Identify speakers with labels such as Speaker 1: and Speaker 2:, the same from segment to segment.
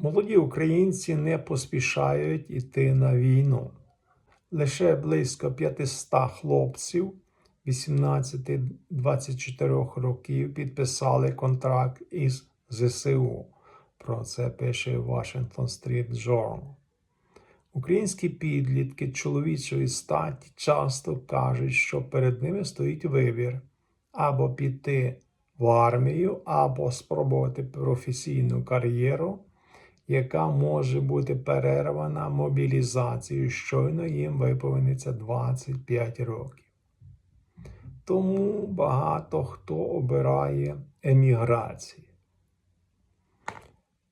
Speaker 1: Молоді українці не поспішають іти на війну. Лише близько 500 хлопців 18-24 років підписали контракт із ЗСУ. Про це пише Washington Street Journal. Українські підлітки чоловічої статі часто кажуть, що перед ними стоїть вибір або піти в армію, або спробувати професійну кар'єру, яка може бути перервана мобілізацією, щойно їм виповниться 25 років. Тому багато хто обирає еміграцію.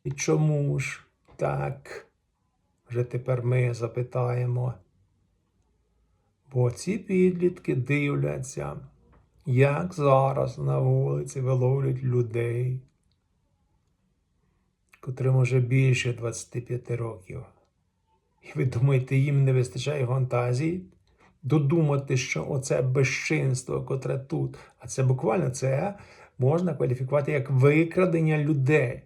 Speaker 1: І чому ж так? Вже тепер ми запитаємо. Бо ці підлітки дивляться, як зараз на вулиці виловлюють людей, котрим уже більше 25 років. І ви думаєте, їм не вистачає фантазії? Додумати, що оце безчинство, котре тут, а це буквально це можна кваліфікувати як викрадення людей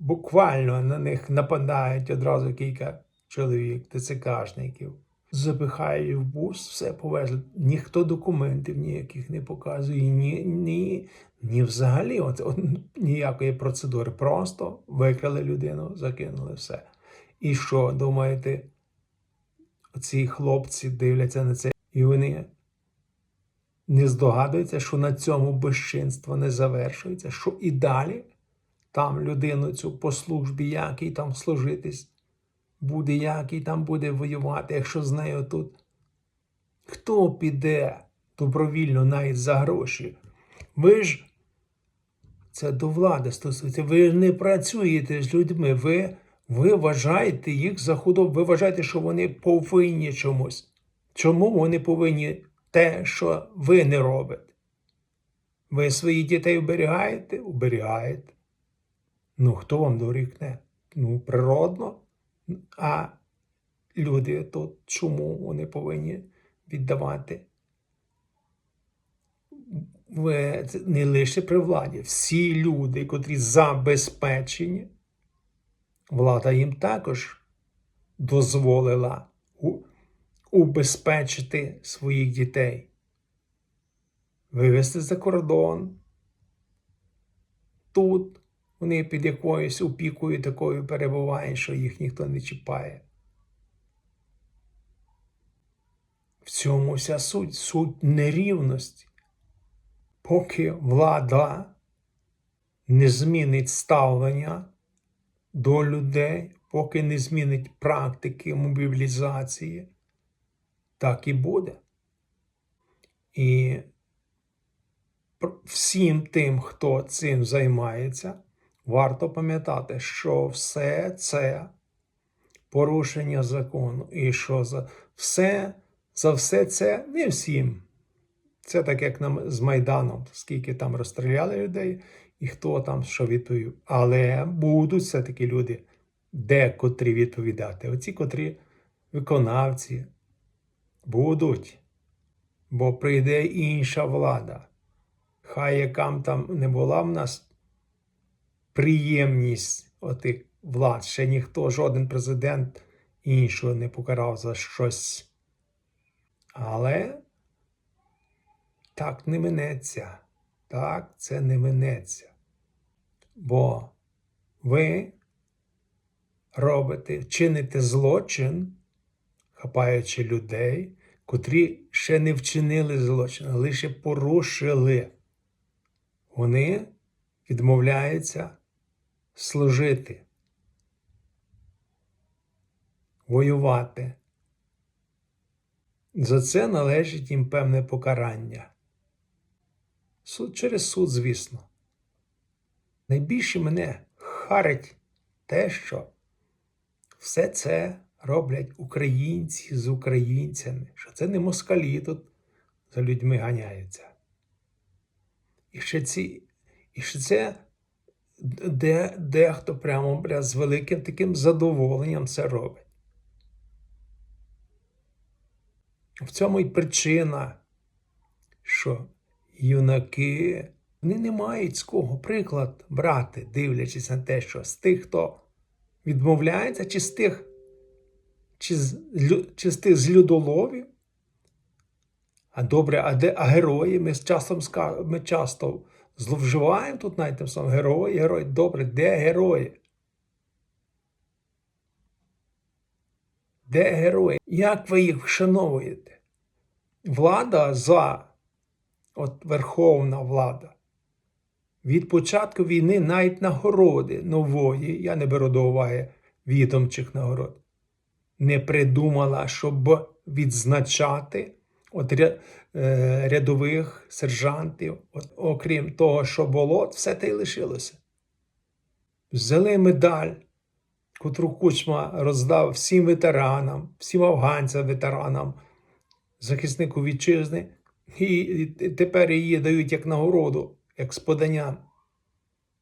Speaker 1: буквально на них нападають одразу кілька чоловік, ТЦКшників. Запихають в бус, все повезли. Ніхто документів ніяких не показує, ні, ні, ні взагалі от, от, ніякої процедури. Просто викрали людину, закинули все. І що, думаєте, ці хлопці дивляться на це, і вони не здогадуються, що на цьому безчинство не завершується, що і далі там людину цю по службі, який там служитись буде, який там буде воювати, якщо з нею тут. Хто піде добровільно навіть за гроші? Ви ж, це до влади стосується, ви ж не працюєте з людьми, ви, ви вважаєте їх за худобу, ви вважаєте, що вони повинні чомусь. Чому вони повинні те, що ви не робите? Ви своїх дітей оберігаєте? Оберігаєте. Ну, хто вам дорікне? Ну, природно. А люди тут чому вони повинні віддавати? Не лише при владі. Всі люди, котрі забезпечені, влада їм також дозволила убезпечити своїх дітей, вивезти за кордон. Тут вони під якоюсь опікою такою перебувають, що їх ніхто не чіпає. В цьому вся суть, суть нерівності. Поки влада не змінить ставлення до людей, поки не змінить практики мобілізації, так і буде. І всім тим, хто цим займається, варто пам'ятати, що все це порушення закону, і що за все, за все це не всім. Це так, як нам з Майданом, скільки там розстріляли людей, і хто там що відповів. Але будуть все-таки люди, декотрі відповідати. Оці, котрі виконавці, будуть, бо прийде інша влада. Хай якам там не була в нас приємність отих влад. Ще ніхто, жоден президент іншого не покарав за щось. Але так не минеться. Так це не минеться. Бо ви робите, чините злочин, хапаючи людей, котрі ще не вчинили злочин, а лише порушили. Вони відмовляються служити, воювати. За це належить їм певне покарання. Суд через суд, звісно. Найбільше мене харить те, що все це роблять українці з українцями, що це не москалі тут за людьми ганяються. І ще ці, і ще це де, дехто прямо бля, з великим таким задоволенням це робить. В цьому й причина, що юнаки Вони не мають з кого приклад брати, дивлячись на те, що з тих, хто відмовляється, чи з тих, чи з, чи з тих з людоловів. А добре, а де а герої? Ми з часом ми часто зловживаємо тут навіть тим самим герої, герої. Добре, де герої? Де герої? Як ви їх вшановуєте? Влада за, от верховна влада, від початку війни навіть нагороди нової, я не беру до уваги відомчих нагород, не придумала, щоб відзначати от е, рядових сержантів. От, окрім того, що було, все те й лишилося. Взяли медаль, котру Кучма роздав всім ветеранам, всім афганцям ветеранам, захиснику вітчизни, і, і тепер її дають як нагороду, як з поданням.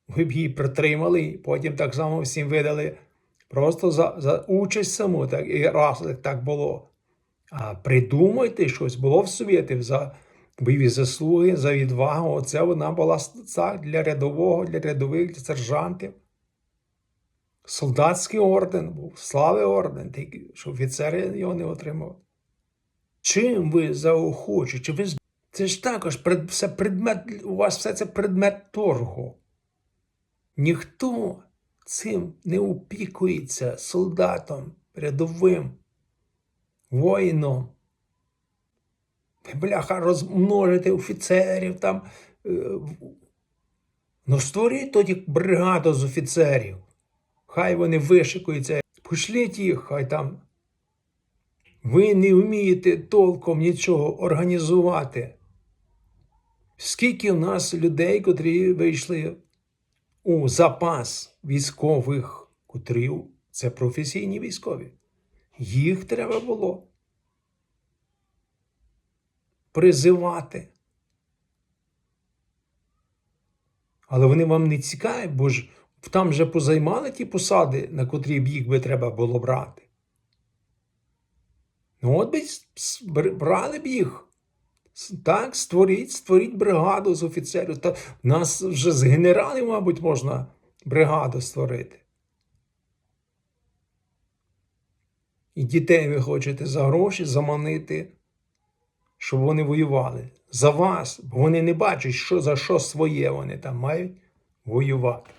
Speaker 1: Ви б її притримали, і потім так само всім видали просто за, за участь саму, так, і раз так було. А придумайте щось, було в Совєтів за бойові заслуги, за відвагу. Оце вона була для рядового, для рядових, для сержантів. Солдатський орден був, слави орден, що офіцери його не отримали. Чим ви заохочуєте? Ви... Це ж також пред... все предмет, у вас все це предмет торгу. Ніхто цим не опікується солдатом, рядовим, воїном. Бляха, розмножити офіцерів там. е, Ну, створіть тоді бригаду з офіцерів. Хай вони вишикуються. Пошліть їх, хай там. Ви не вмієте толком нічого організувати. Скільки в нас людей, котрі вийшли у запас військових, котрі це професійні військові. Їх треба було призивати. Але вони вам не цікаві, бо ж там вже позаймали ті посади, на котрі б їх би треба було брати. Ну, от би брали б їх. Так, створіть, створіть бригаду з офіцерів. Та нас вже з генералів, мабуть, можна бригаду створити. І дітей ви хочете за гроші заманити, щоб вони воювали. За вас, вони не бачать, що за що своє вони там мають воювати.